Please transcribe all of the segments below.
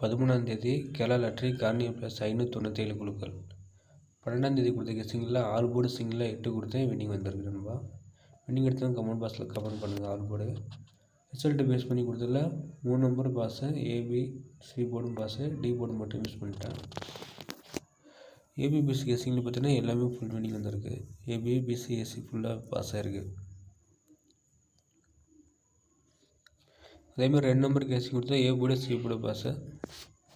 பதிமூணாந்தேதி Kerala lottery Garnier plus ஐநூற்றி தொண்ணூற்றேழு குழுக்கள். பன்னெண்டாந்தேதி கொடுத்த கெஸ்ஸிங்கில் ஆல் போர்டு சிங்கிளாக எட்டு கொடுத்தேன் வின்னிங் வந்திருக்கு நண்பா. வின்னிங் எடுத்தவங்க கமெண்ட் பாக்ஸில் கமெண்ட் பண்ணுங்கள் ஆல் போர்டு ரிசல்ட்டு பேஸ் பண்ணி கொடுத்ததில் மூணு நம்பர் பாஸு ஏபி சி போர்டும் பாஸு டி போர்டு மட்டும் யூஸ் பண்ணிட்டேன் ஏபிபிசி கெஸ்ஸிங்கில் பார்த்தீங்கன்னா எல்லாமே ஃபுல் வின்னிங் வந்திருக்கு. ஏபி பிசி ஏசி ஃபுல்லாக பாஸ் ஆகிருக்கு அதேமாதிரி ரெண்டு நம்பர் கேசி கொடுத்தா A board C board pass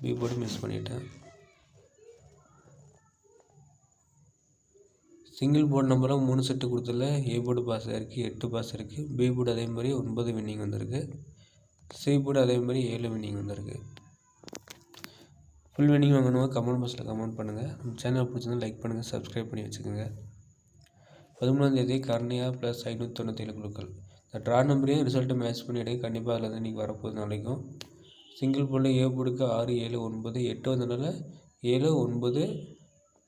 B board miss பண்ணிட்டேன். சிங்கிள் போர்டு நம்பராக மூணு செட்டு கொடுத்ததில் ஏ போர்டு பாஸ் இருக்குது எட்டு பாஸ் இருக்குது பி போர்டு அதே மாதிரி ஒன்பது வின்னிங் வந்திருக்கு. சி போர்டு அதே மாதிரி ஏழு வின்னிங் வந்திருக்கு. ஃபுல் வின்னிங் வாங்கணுமா? கமெண்ட் பாக்ஸில் கமெண்ட் பண்ணுங்கள் நம்ம சேனல் பிடிச்சிருந்தா லைக் பண்ணுங்கள் சப்ஸ்கிரைப் பண்ணி வச்சுக்கோங்க. பதிமூணாந்தேதி கர்ணியா ப்ளஸ் ஐநூற்றி தொண்ணூற்றேழு குழுக்கள். இந்த ட்ரா நம்பரையும் ரிசல்ட்டை மேட்ச் பண்ணிவிடுங்க கண்டிப்பாக அதில் தான் இன்றைக்கி வரப்போகுது நாளைக்கும். சிங்கிள் போர்டில் ஏ போர்டுக்கு ஆறு ஏழு ஒன்பது எட்டு வந்ததுனால ஏழு ஒன்பது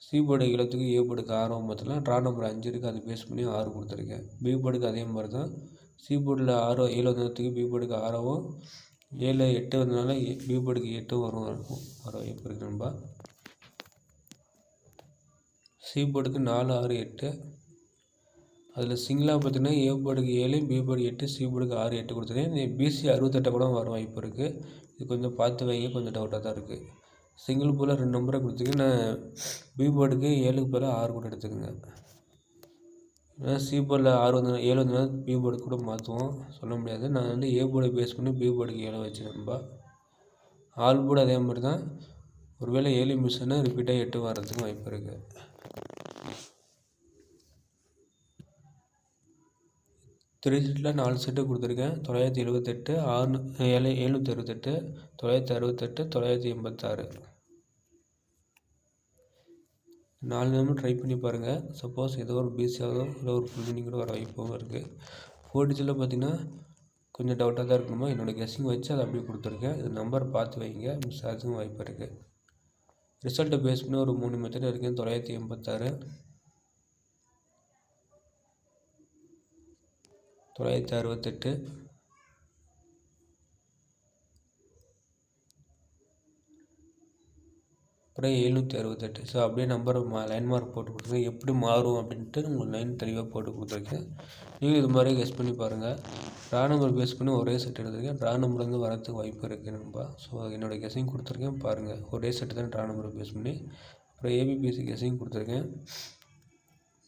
சி போர்டு ஏழத்துக்கு ஏ போர்டுக்கு ஆறு ஒம்பத்தில் ட்ரா நம்பர் அஞ்சு இருக்குது அது பேஸ் பண்ணி ஆறு கொடுத்துருக்கேன். பி போர்டுக்கு அதே மாதிரி தான் சி போர்டில் ஆறோ ஏழு வந்ததுக்கு பி போர்டுக்கு ஆறாவும் ஏழு எட்டு வந்தனால பி போர்டுக்கு எட்டும் வரும். இருக்கும். வர வாய்ப்பு இருக்குது நண்பா சி போர்டுக்கு நாலு ஆறு எட்டு. அதில் சிங்கிளாக பார்த்தீங்கன்னா ஏ போர்டுக்கு ஏழு பி போர்டு எட்டு சி போர்டுக்கு ஆறு எட்டு கொடுத்துருக்கேன். பிசி அறுபத்தெட்டை கூட வர வாய்ப்பு இருக்குது இது கொஞ்சம் பார்த்து வைங்க கொஞ்சம் டவுட்டாக தான் இருக்குது சிங்கிள் போல் ரெண்டு நம்பரை கொடுத்துருக்கு நான் பி போர்டுக்கு ஏழுக்கு போல் ஆறு கூட எடுத்துக்கோங்க. ஏன்னா சி போர்டில் ஆறு வந்து ஏழு வந்து பி போர்டுக்கு கூட மாற்றுவோம் சொல்ல முடியாது. நான் வந்து ஏ போர்டை பேஸ் பண்ணி பி போர்டுக்கு ஏழை வச்சு நம்ப. ஆல் போர்டு அதே மாதிரி தான். ஒருவேளை ஏழு மிஸ்ஸுன்னா ரிப்பீட்டாக எட்டு வர்றதுக்கு வாய்ப்பு இருக்குது த்ரீ சீட்டில் நாலு செட்டு கொடுத்துருக்கேன். தொள்ளாயிரத்தி எழுபத்தெட்டு ஆறு ஏழு எழுநூற்றி அறுபத்தெட்டு தொள்ளாயிரத்தி அறுபத்தெட்டு தொள்ளாயிரத்தி எண்பத்தாறு. நாலு நேரமும் ட்ரை பண்ணி பாருங்கள் சப்போஸ் ஏதோ ஒரு பிசியாவதோ இல்லை ஒரு ஃபுல் கூட வர வாய்ப்பும் இருக்குது ஃபோர் டிஜிட்டில் பார்த்தீங்கன்னா கொஞ்சம் டவுட்டாக தான் இருக்கணுமா? என்னோடய கெஸ்ஸிங் வச்சு அதை அப்படியே கொடுத்துருக்கேன். இது நம்பர் பார்த்து வைங்க. மிஸ் ஆகிறதுக்கும் வாய்ப்பு இருக்குது ரிசல்ட்டை பேஸ் பண்ணி ஒரு மூணு மெத்தட் இருக்குது தொள்ளாயிரத்தி எண்பத்தாறு. தொள்ளாயிரத்தி அறுபத்தெட்டு. அப்புறம் எழுநூற்றி அறுபத்தெட்டு. ஸோ அப்படியே நம்பர் மா லைன் மார்க் போட்டு கொடுத்துருக்கேன் எப்படி மாறும் அப்படின்ட்டு உங்களுக்கு லைன் தெளிவாக போட்டு கொடுத்துருக்கேன். நீங்கள் இது மாதிரி கெஸ் பண்ணி பாருங்கள் ட்ரா நம்பர் பேஸ் பண்ணி ஒரே செட் எடுத்திருக்கேன். ட்ரா நம்பர் வந்து வரதுக்கு வாய்ப்பு இருக்குது நண்பா. ஸோ என்னோடய கெஸையும் கொடுத்துருக்கேன். பாருங்கள் ஒரே செட்டு தான் ட்ரா நம்பர் பேஸ் பண்ணி. அப்புறம் ஏபிபிஎஸ்சி கெஸையும் கொடுத்துருக்கேன்.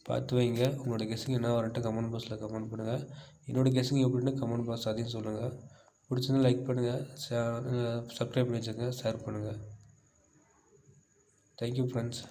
பார்த்து வைங்க. உங்களோட கெஸ்ஸிங் என்ன வரட்டு கமெண்ட் பாக்ஸில் கமெண்ட் பண்ணுங்கள் என்னோடய கெஸ்ஸிங் எப்படின்னு கமெண்ட் பாக்ஸ் அதையும் சொல்லுங்கள் பிடிச்சிருந்தா லைக் பண்ணுங்கள் சப்ஸ்கிரைப் பண்ணி வச்சுக்கோங்க. ஷேர் பண்ணுங்கள் தேங்க்யூ ஃப்ரெண்ட்ஸ்